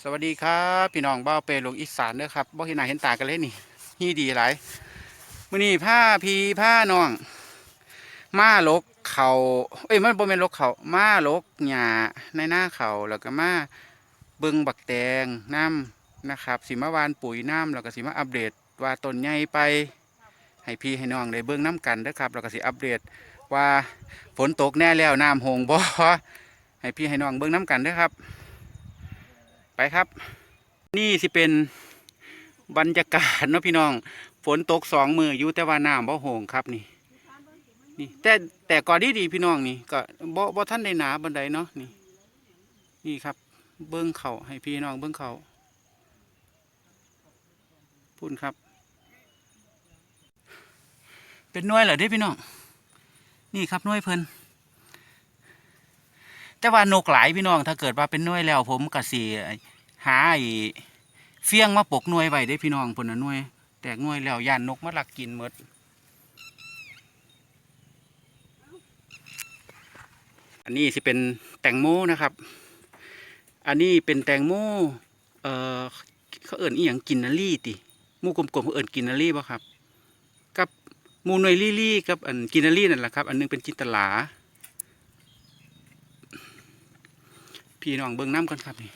สวัสดีครับพี่น้องบ้าเปรหลวงอีสานเด้อครับบ่เห็นหน้าเห็นตากันเลยนี่นี่ดีหลายมื้อนี้ผ้าพีผ้าน้องมาลกเขาเอ้ยมันบ่แม่นลกเขามาลกหญ้าในหน้าเขาแล้วก็มาเบิ่งบักแตงน้ำนะครับสิมาวานปุ๋ยน้ำแล้วก็สิมาอัปเดตว่าต้นใหญ่ไปให้พี่ให้น้องได้เบิ่งน้ำกันเด้อครับแล้วก็สิอัปเดตว่าฝนตกแน่แล้วน้ำหงบ่ให้พี่ให้น้องเบิ่งน้ำกันเด้อครับ ไปครับ นี่สิเป็นบรรยากาศเนาะพี่น้อง ฝนตกสองมืออยู่แต่ว่าน้ำบ่โหงครับนี่นี่ แต่แต่ก่อนดีดีพี่น้องนี่ก็บ่บ่ท่านได้หนาบันไดเนาะนี่ นี่ครับ เบิ้องเขาให้พี่น้องเบิ้องเขาพูดครับ เป็นน่วยเหรอเด้พี่น้องนี่ครับน่วยเพิ่นแต่ว่านกหลายพี่น้อง ถ้าเกิดว่าเป็นน่วยแล้วผมก็สิ หาไอ้เฟี้ยงมาปกหน่วยไว้ได้พี่น้องพุ่นน่ะหน่วย แตกหน่วยแล้วย่านนกมาลักกินหมดอันนี้สิเป็นแตงโมนะครับ อันนี้เป็นแตงโมเอ่อเขาเอิ่นอีหยังกินนารี่ติมูกลมๆเขาเอิ่นกินนารี่ป่ะครับ กับมูนวยลี่ลี่กับอันกินนารี่นั่นแหละครับ อันหนึงเป็นจินตลา พี่น้องเบิ้งน้ำก่อนครับนี่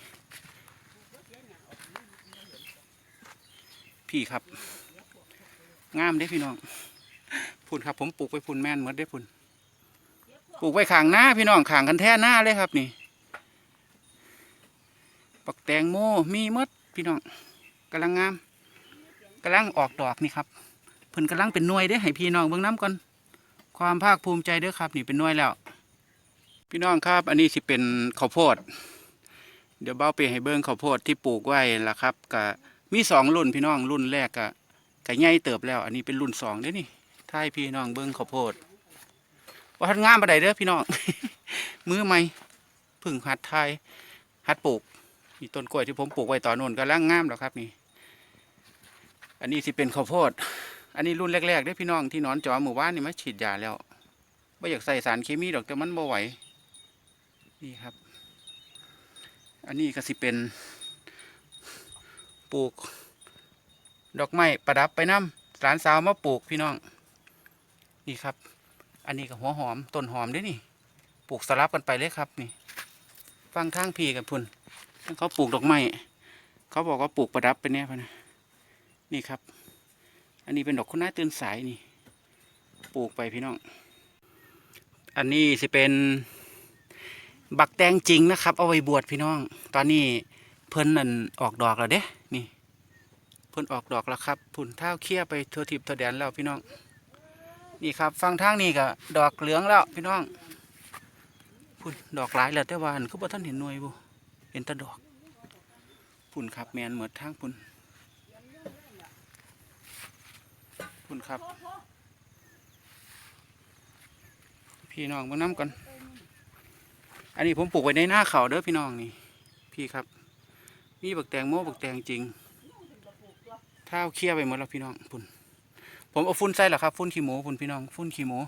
พี่ครับ งามเด้พี่น้องพุ่นครับ ผมปลูกไว้พุ่นแม่นหมดได้พุ่นปลูกไว้ขางหน้าพี่น้องขางกันแท่หน้าเลยครับนี่ปักแตงโมมีมดพี่น้องกำลังงามกำลังออกดอกนี่ครับเพิ่นกำลังเป็นหน่วยเด้ให้พี่น้องเบิ้องน้ำก่อนความภาคภูมิใจเด้อครับ นี่เป็นหน่วยแล้ว พี่น้องครับ อันนี้สิเป็นข้าวโพด เดี๋ยวเบ้าไปให้เบิ้งข้าวโพดที่ปลูกไว้ละครับกะ มีสองรุ่นพี่น้องรุ่นแรกกะกะใหญ่เติบแล้ว อันนี้เป็นรุ่นสองเด้นี่ท้ายพี่น้องเบิ้งข้าวโพดว่าทันงามปานใดเด้อพี่น้อง มือใหม่พึ่งหัดทายหัดปลูกมีต้นกล้วยที่ผมปลูกไว้ต่อนโนนกำลังงามแล้วครับนี่ อันนี้สิเป็นข้าวโพด อันนี้รุ่นแรกๆเด้อพี่น้องที่นอนจอหมู่บ้านนี่มาฉีดยาแล้วไม่อยากใส่สารเคมีดอกแต่มันบ่ไหวนี่ครับ อันนี้ก็สิเป็น ลูก ดอกไม้ประดับไปน้ำสารสาวมาปลูกพี่น้อง นี่ครับ อันนี้ก็หัวหอมต้นหอมด้วยนี่ปลูกสลับกันไปเลยครับนี่ ฟังทางพี่กันพุ่นเขาปลูกดอกไม้เขาบอกว่าปลูกประดับไปเนี่ยพนะนี่ครับ อันนี้เป็นดอกคุณน้าตื่นสายนี่ ปลูกไปพี่น้อง อันนี้สิเป็นบักแตงจริงนะครับ เอาไว้บวชพี่น้อง ตอนนี้เพิ่นนั่นออกดอกแล้วเด้ พิ่นออกดอกแล้วครับผุ่นเท้าเคี้ยไปทั่วทิพย์ทั่วแดนแล้วพี่น้อง นี่ครับฟังทางนี้ก็ดอกเหลืองแล้วพี่น้องพุ่นดอกหลายแล้วแต่ว่าอันคือบ่ท่านเห็นหน่วยบ่เห็นแต่ดอกพุ่นครับแมนเหมือนทางพุ่นพุ่นครับ พี่น้องมาน้ำกันอันนี้ผมปลูกไว้ในหน้าเขาเด้อพี่น้องนี่ พี่ครับ มีบักแตงโมบักแตงจริง เท้าเคี้ยวไปหมดแล้วพี่น้องพุ่นผมเอาฟุ้นใส่หรอครับฟุ้นขี้หมูพุ่นพี่น้องฟุ้นขี้หมู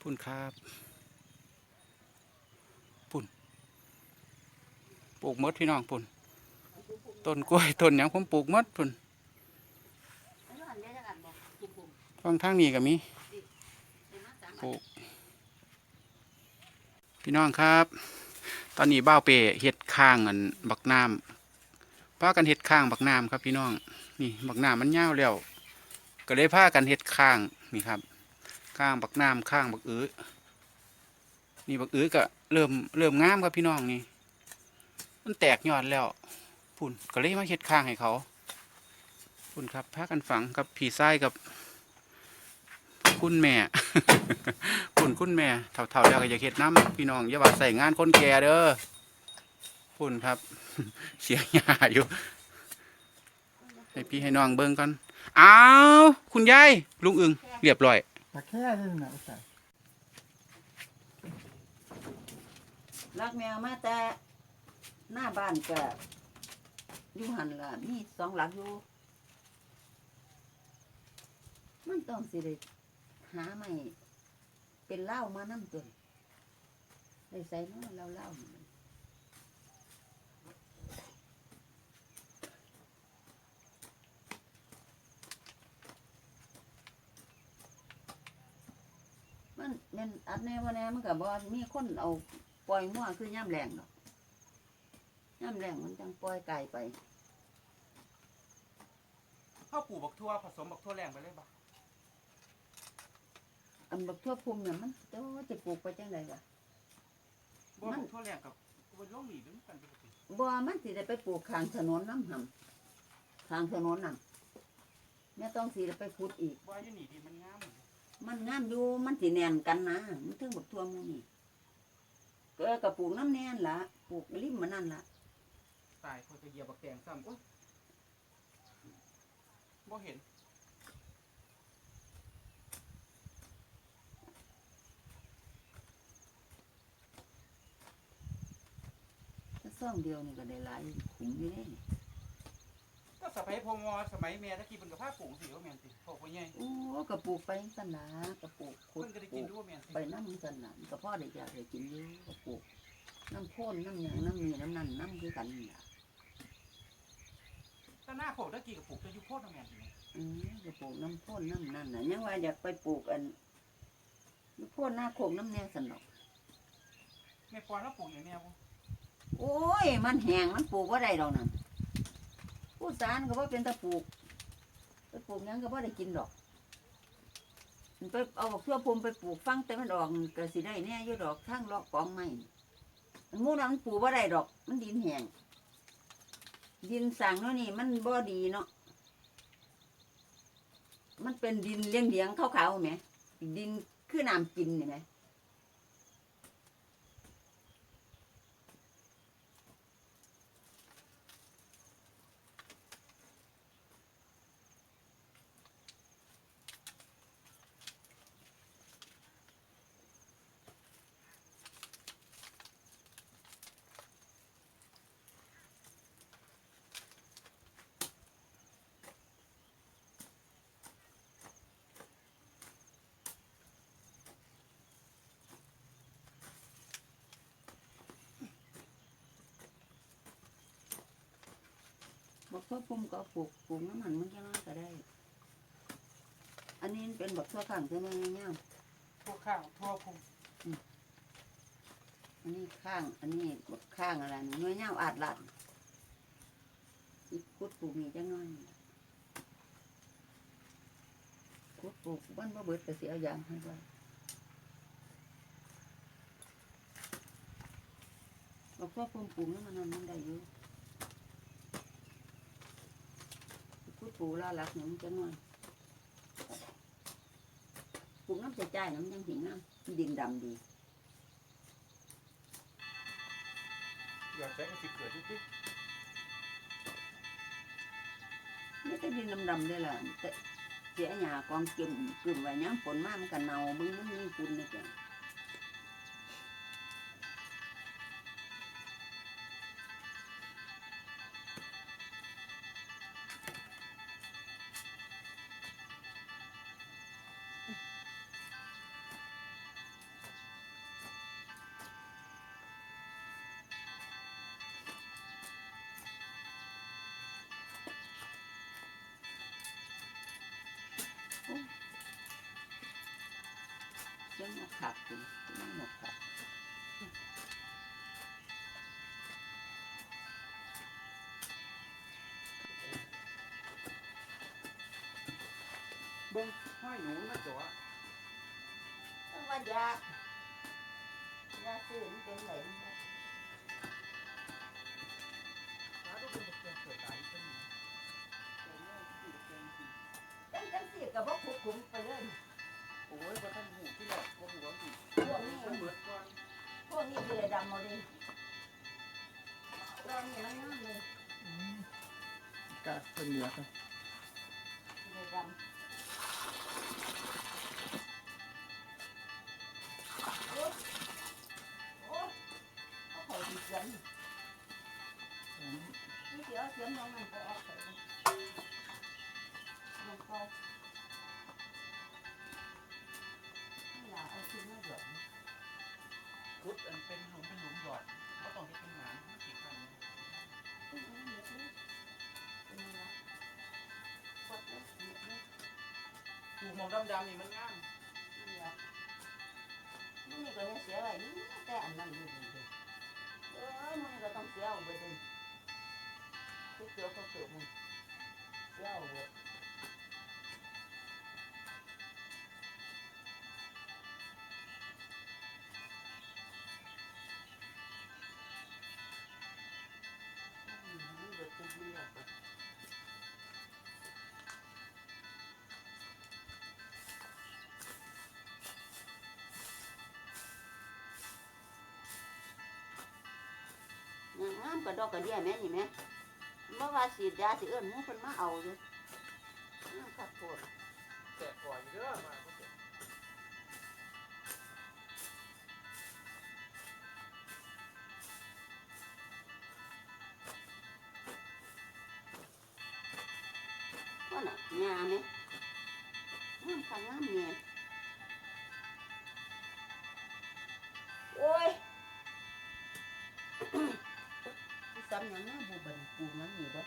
พุ่นครับพุ่นปลูกมดพี่น้องพุ่นต้นกล้วยต้นหยังผมปลูกมดพุ่นฟังทางนี้ก็มีปลูกพี่น้องครับ ตอนนี้เบ้าเปเฮ็ดข้างอันบักน้ำพากันเฮ็ดข้างบักน้ำครับพี่น้อง นี่บักน้ำมันยาแล้ว ก็เลยพากันเฮ็ดข้างนี่ครับ ข้างบักน้ำข้างบักอื้อนี่บักอื้อก็เริ่มเริ่มงามครับพี่น้องนี่ มันแตกยอดแล้วพุ่นก็เลยมาเฮ็ดข้างให้เขาพุ่นครับพากันฝังกับผีไส้กับ คุณแม่คุณคุณแม่เท่าๆแล้วก็อย่าเฮ็ดน้ำพี่น้องอย่าว่าใส่งานคนแก่เด้อคุณครับ เสียหยาอยู่ ให้พี่ให้น้องเบิ่งกันอ้าวคุณยายลุงอึงเรียบร้อยตะแค่นี่นะอุตส่าห์ลักแมวมาแต่หน้าบ้านก็อยู่หันล่ะมีสองหลักอยู่มันต้องสิได้ หาไม่เป็นเหล้ามานำตัวได้ใส่เนาะเล่าๆนี่มันแมันอัดแน่ว่าแน่มันก็บ่มีคนเอาปล่อยมั่วคือย่ำแรงดอกย่ำแรงมันจังปล่อยไก่ไปข้าปลูกบักทั่วผสมบักทั่วแรงไปเลยบ่ อันบักทั่วภูมิเนี่ยมันเจ้าจะปลูกไปจังไดวะบ่บักทั่วแรงกับบ่ลงหนีด้วยกันปกติบ่มันสิได้ไปปลูกข้างถนนน้ำหำข้างถนนน่ะแม่ต้องสิได้ไปขุดอีกบ่อยู่นี่ดีมันงามมันงามอยู่มันสิแน่นกันนะมันถึงบักทั่วหมูนี่ก็กระปลูกน้ำแน่นละปลูกริมมันนั่นละตายคนจะเหยียบบักแตงซ้ำโอ๊ยบ่เห็น ซ่องเดียวนี่ก็ได้หลายขุมอยู่เด้นี่ก็สมัยพงอสมัยแม่ตะกี้เพิ่นก็พาปลูกสิว่าแม่นสิพวกพ่อใหญ่โอ้กระปลูกไปสันละกระปลูกขุเพิ่ดนก็ได้ปลูกินกด้วยแม่นสิไปน้ำสันละก็พ่อได้อยากได้กินอยู่กระปลูกน้ำโพ่นน้ำหยางน้ำมีน้ำนั่นน้ำคือกันนี่ล่ะถ้าหน้าโคตะกี้ก็ปลูกจะอยู่โคตรแม่นสิอืมกระปลูกน้ำโพ่นน้ำนั่นน่ะยังว่าอยากไปปลูกอันน้ำโพ่นหน้าโคกน้ำแนงสันดอกแม่ปอนแล้วปลูกอย่างแนวบ่ โอ้ย มันแห้งมันปลูกว่าได้ดอกนั่นผู้สารก็ว่าเป็นตะปลูกไปปลูกยังก็ว่าได้กินดอกมันไปเอาบักทั่วพมไปปลูกฟังแต่มันออกก็สิได้แน่อยู่ดอกทั้งลอกกองไม้มันมู่นั้นมันปลูกว่าได้ดอก มันดินแห้งดินสั่งเนาะนี่ มันบ่ดีเนาะมันเป็นดินเลี้ยงเลี้ยงขาวๆไหมดินคือน้ำกินนี่ไหม บักทั่วพุ่มก็เอาปลูกปลูกน้ำมันมันก็น้อยก็ได้ อันนี้เป็นบักทั่วข้างใช่ไหมเงี้ยพวกข้างทั่วพุงอันนี้ข้าง อันนี้บักข้างอะไรนี่น้อยเงี้ยอาดลัดอีกคุดปลูกนี่จังน้อยนี่คุดปลูกบ้านบ่เบิดก็เสียอย่างให้ไว้บักทั่วพุ่มปลูกน้ำมันนั้นมันได้อยู่คุด ปลูกล่าหลักเนี่มจังน้อยปลูกน้ำใจใจน้ำยังหิงน้ำดินดำดี อยากใช้ก็สิเกิดทุกไม่ได้ดินดำๆได้ละแต่เสียหยากองเก็มกลุ่มไว้ย้ำฝนมากมันกันเน่าบึงมันมีฝุ่นนี่แก บิ่งห้อยหนูนะจ๋อต้องว่ายากยาซื้อมันเป็นไหนหาดูเป็นบักแตงเกิดตายขึ้นจังจังสิกับว่าขุดขุมไปเลยโอ้ยบ่ทันหูที่แรกบ่หูว่าสิพวกนี้มันเบิดก่อนพวกนี้เลยดำหมดเลยตอนนี้มันงามเลยกาเป็นเหนือครับ สียงนี่เดี๋ยวเสียงน้องมันไปออกไปมันก็นี่ล่ะเอาชิ้นมาเดือดกพุดอันเป็นหลุมเป็นหลุมหยอดเขาต้องให้เป็นหนามมันกี่ครั้งปลูกหมองดำๆนี่มันง่ามนี่ก็ยังเสียไว้นี่แต่อันนั้นอยู่ดีด้อเอ้ย มึงก็ต้องเสียเอาไปเด้อคือเสียเขาเกิดมันเสียเอาเว้ยามกระดอกกระเดียแม่นี่แม่เมื่อว่าสีดยาสิเอิ้นมูเพิ่นมาเอาอยู่งามคักโพดแต่ก่อนเยอะมากว่าน่ะงามไหมงามคักงามเนี่ย หยังน้าบูบันปลูกนั้นนี่บ่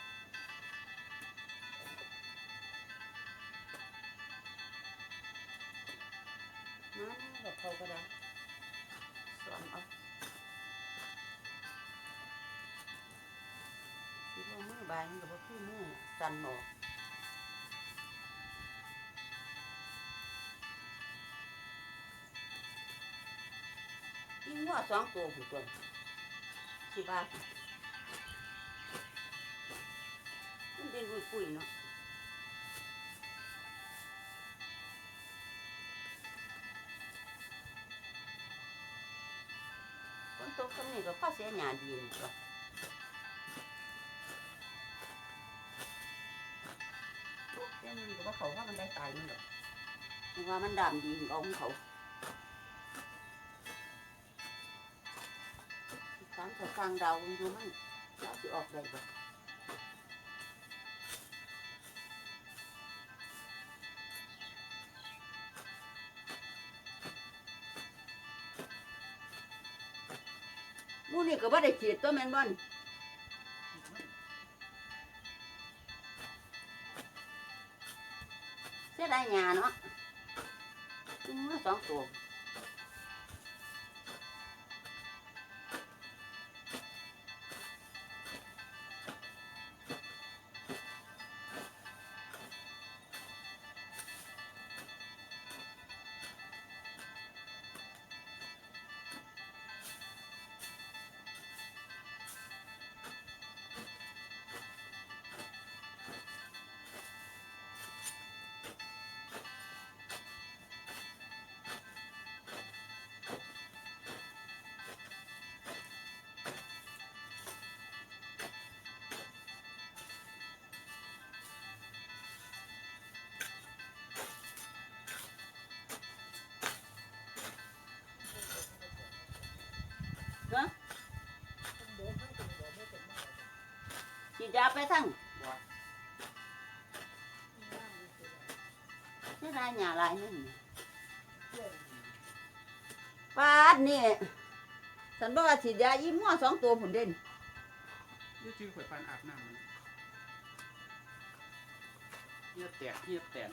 น้ำแบบเขาก็ได้สอนเอาคิดว่ามือบายมันก็บ่คือมือสั่นออกยิ่งว่าสองตัวผู้ตัวสิบาทมัน เป็นปุยปุยๆเนาะฝนตกตรงนี้ก็ข้อเสียหยาดีนี่ก็ตกเสียมันก็ว่าเได้บ่หมู่นี่ก็บ่ได้ฉีดตัวแม่นบ่นเสียดายหญ้าเนาะกินมาสองตัว ดยาไปทั้งเสียดายหญ้าหลายนึงปาดนี่ฉันบอกว่าฉีดยายี่มั่วสองตัวผุนเด่นนี่จือข่อยปานอาบน้ำมันเฮียแตกเฮียแตก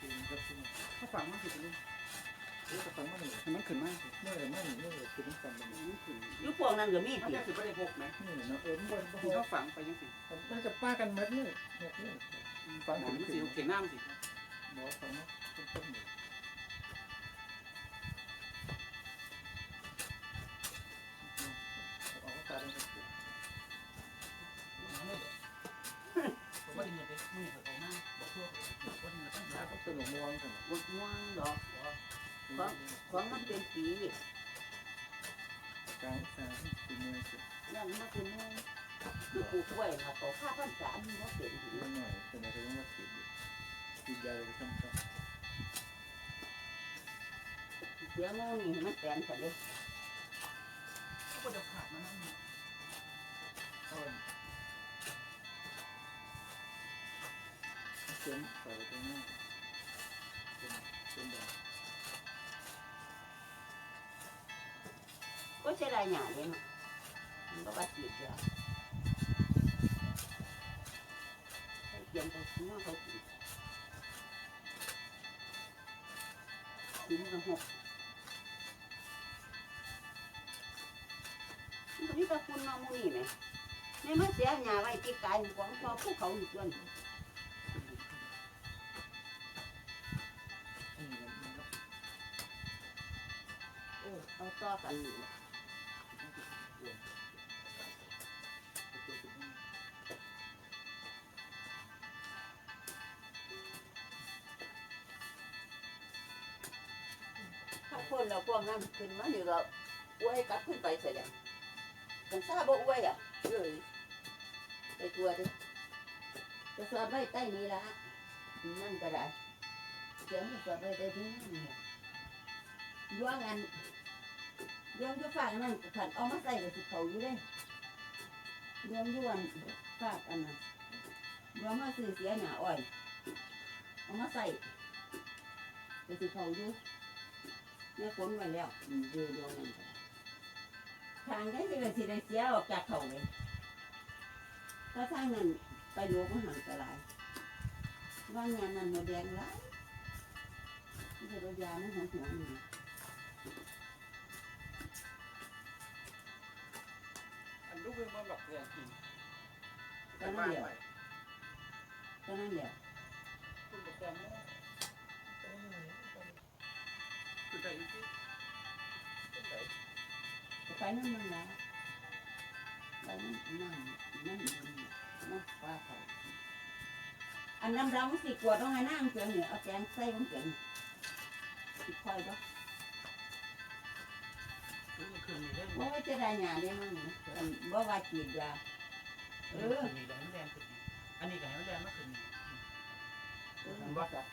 กินกับกินถ้าฝังมันสิ มันขึ้นมาสิเมื่อไหร่มันนี่เมื่อไหร่กินน้ำกันมันมันขึ้นยู่พวกนั้นก็มีมันติจะสิบ่ได้พกไหมนี่เนาะเออมันบ่ที่เขาฝังไปจังสิมันจะป้ากันหมดเลยหมดเลยฝังหมอขึ้นมันขึ้สินเถียงน้ำสิหมอฟังเนาะต้นต้นนี่เอาตาเป็นกระปุกผมว่าดีเงินเด้มึงเถอะออกมาบอกทั่วว่าดีเงินตั้งหลายเอาต้นหลวงม่วงกันบดม่วงดอก กลางของมันเป็นปีสายเป็นเมื่อสินั่นมันเป็นม่วงคือปลูกไว้ค่ะต่อข้าพันสามมันบ่เป็นปีเรื่องหน่อยเป็นอะไรต้องมาติดอยู่ติดยาเลยซ้ำเสียม่วงนี่ให้มันแปลนซะเด้เขาก็จะขาดมานั่นๆต้นเขียนใส่ตรงนี้ จะได้หยาเลยเนาะมันก็บาดเจ็บแล้วเตรียมไปซื้อมาเขากินกินกระหกมันก็มีต่คุณน้อมูนี่ไหมในมาเสียหยาไว้ที่กายของพอภูเขาอยู่ด้วยอืมมันเออเอาต่อกัน คนเราพวกนั้นขึ้นมานี่ก็อวยกลับขึ้นไปเสียอย่างกันซาบ่อวยอะเอ้ยไปตัวดิจะสอดไว้ใต้นี้ละนั่นก็ได้เสียงมันสอดไว้ใต้ที่นั่นนี่ล่ะยวงอันยวงจะฝากนั่นขันเอามาใส่กับสิเขาอยู่เลยยวงยวงฝากอันนั้นยวงมาซื้อเสียหนาอ้อยเอามาใส่กับสิเขาอยู่ เนี่ยฝนไว้แล้วอืมเดี๋ยวยวงนั่นก็ได้ทางได้สิเลยสิได้เสียออกจากเขาเลยถ้าทางนั้นไปโลกมหันตรายว่างานนั้นหัวแดงร้ายที่จะยาไม่หัวหัวนี่อันลูกเพิ่งมาบอกแทนกินตอนนั้นเดียวตอนนั้นเดียวคุณบอกแทนเนี่ยคือใจอีกทีเป็นใจไปนั่นมั นละไปนั่นนั่นนั่นนั่นว่าเขาอันน้ำรังสิกวดต้องให้นั่งเสียงเนี่ยเอาแกงใส่ของเสียงสิคอยก็คือมันคืนนี้ได้บ่ว่าจะได้หยาได้มั้งนะอันบ่ว่าจีดยาเออคืนนี้ได้มันแรงคืนนี้อันนี้ก็ให้มันแรงมากคืนนี้เออบ่จัก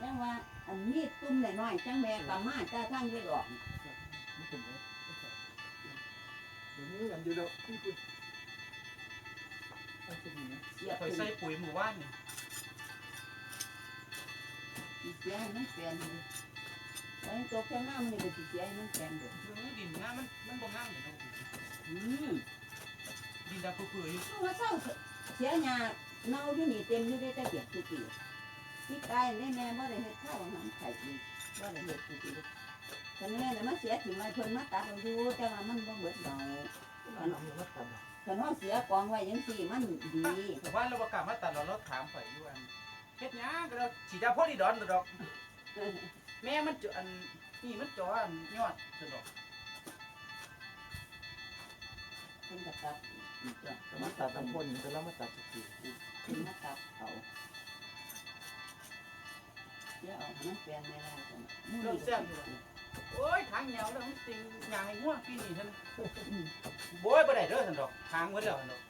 จังว่าอันนี้ตุ้มน้อยๆจังแม่กำมาจ้าทั้งได้หรอกไม่ถึงแล้วเดี๋ยวนี้กันอยู่แล้วคุณคุณอันจะดีนะเสียคอยใส่ปุ๋ยหมู่บ้านนี่เสียให้มันเปลี่ยนเลยไว้ตกแค่น้ำนี่ก็สิเสียให้มันแปลงเด้อคือดินงามมันมันบ่งามเลยเนาะอืมดินดำเปื่อยๆอยู่เพราะว่าเศร้าเสียหยาเน่าอยู่นี่เต็มอยู่ได้แต่เปียกทุกปี พี่กายแน่แม่บ่ได้เฮ็ดข้าวอาหารไข่กินบ่ได้เฮ็ดทุกปีฉะนั้นเนี่ยมาเสียถิ่มไว้เพิ่นมาตัดเอาอยู่แต่ว่ามันบ่เบิดดอกมันเอามาตัดอะคันเฮาเสียกองไว้จังซี่มันดีแต่ว่าเราประกล้าศมาตัดเราเราถามข่อยอยู่อันเฮ็ดหยังก็เราฉีดยาโพลีดอนตัวดอก แม่มันจะอันนี่มันจออันยอดตัวดอกเพิ่นก็ตัดอีกจ้ะแต่มาตัดตำบลแต่แล้วมาตัดทุกทีเพิ่นมาตัดเอา เดี๋ยวเอาให้มันแปลงไม่ได้จังมื้อนี้ก็สิโอ้ยทางเหนียวแล้วมันติงยางให้ง่วงปีนี้ท่านอืมโบ้ยบ่ได้เด้อท่านดอกทางหมดแล้วท่านดอก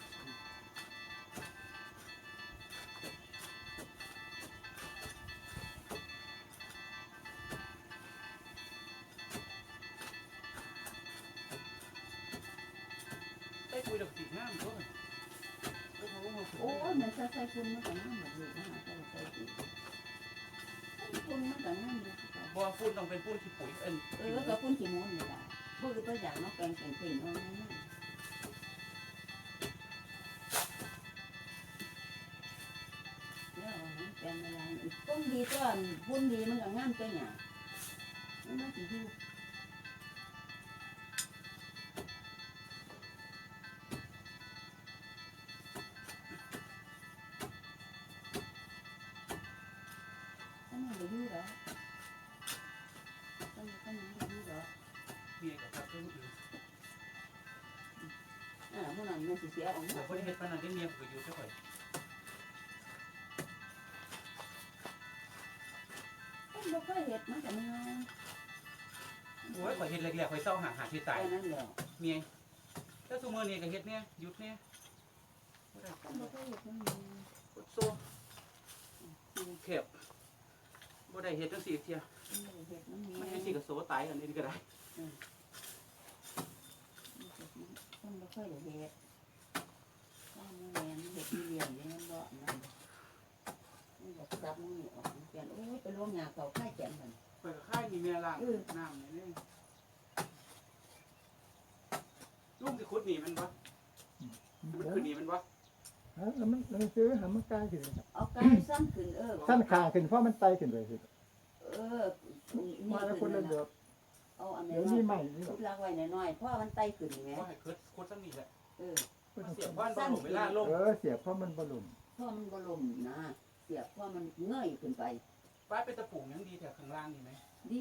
ไปคุยดอกติงามตัวมันเออเขาก็มาคุยโอ้ยมันใส่ใส่คุณมันก็งามแบบนี้นะฮะใส่ใส่ นมันก็ง่ายเก่าบ่ฟูนต้องเป็นปูนขี้ปุ๋ยเอ็นเออก็ปุ่นขี้มูนนี่ล่ะบ่คือตัวอย่างเนาะแกงแกงเพ่งเนาะนั่นน่ะเดี๋ยวเอแกงอะไรอีกต้นดีก็ปุ้นดีมันก็งามตัวหยังมันมาสิอยู่ สิเสียออกแต่มาบ่ได้เฮ็ดปานนั้นได้เมียก็อยู่ซะข่อยผมบ่เคยเฮ็ดมันก็เมื่อยโอ้ยข่อยเฮ็ดแรกๆข่อยเศร้าหาหาที่ตายแค่นั้นแหละเมียแต่ซุมื้อนี้ก็เฮ็ดเนี่ยหยุดเนี่ยบ่ได้ผมบ่เคยเฮ็ดมันเมื่อยกดโซกรุงเทพบ่ได้เฮ็ดจังซี่เทียผมบ่ได้เฮ็ดมันเมื่มัอนยเฮ็ดสิก็โซตายกันเองก็ได้ผมบ่เคยได้เฮ็ด แม่นเฮ็ดมีเรียนนี่มันบ่นั่นมันบ่จับมือออกเปลี่ยนโอ้ยไปลงยาเขาค่ายแจ่มมันข่อยก็ค่ายมีแม่ล้างเออน้ำนี่นี่ลุงสิขุดหนีมันบ่มันคือหนีมันบ่ฮะแล้วมันแล้วมันซื้อหามันกลายขึ้นครับเอาไก่สั้นขึ้นเออสั้นคางขึ้นเพราะมันไตขึ้นไปสิเออนี่มาแล้วคนขึ้ละนเดืนั่อนนน่ะเอาอันไหนเดี๋ยวน้อนี้ยใหม่นี่หรชุอกดลากไว้น้อยๆเพราะมันไตขึ้นแหมว่าให้ขุดขุดซ้ำนี่แหละเออ เสียบบ้านบอลเวลาลงเออเสียบเพราะมันบลุมเพราะมันบลมนะ เสียบเพราะมันเงยขึ้นไปป้านเป็นตะปุ่งยังดีแถวข้างล่างดีไหมดี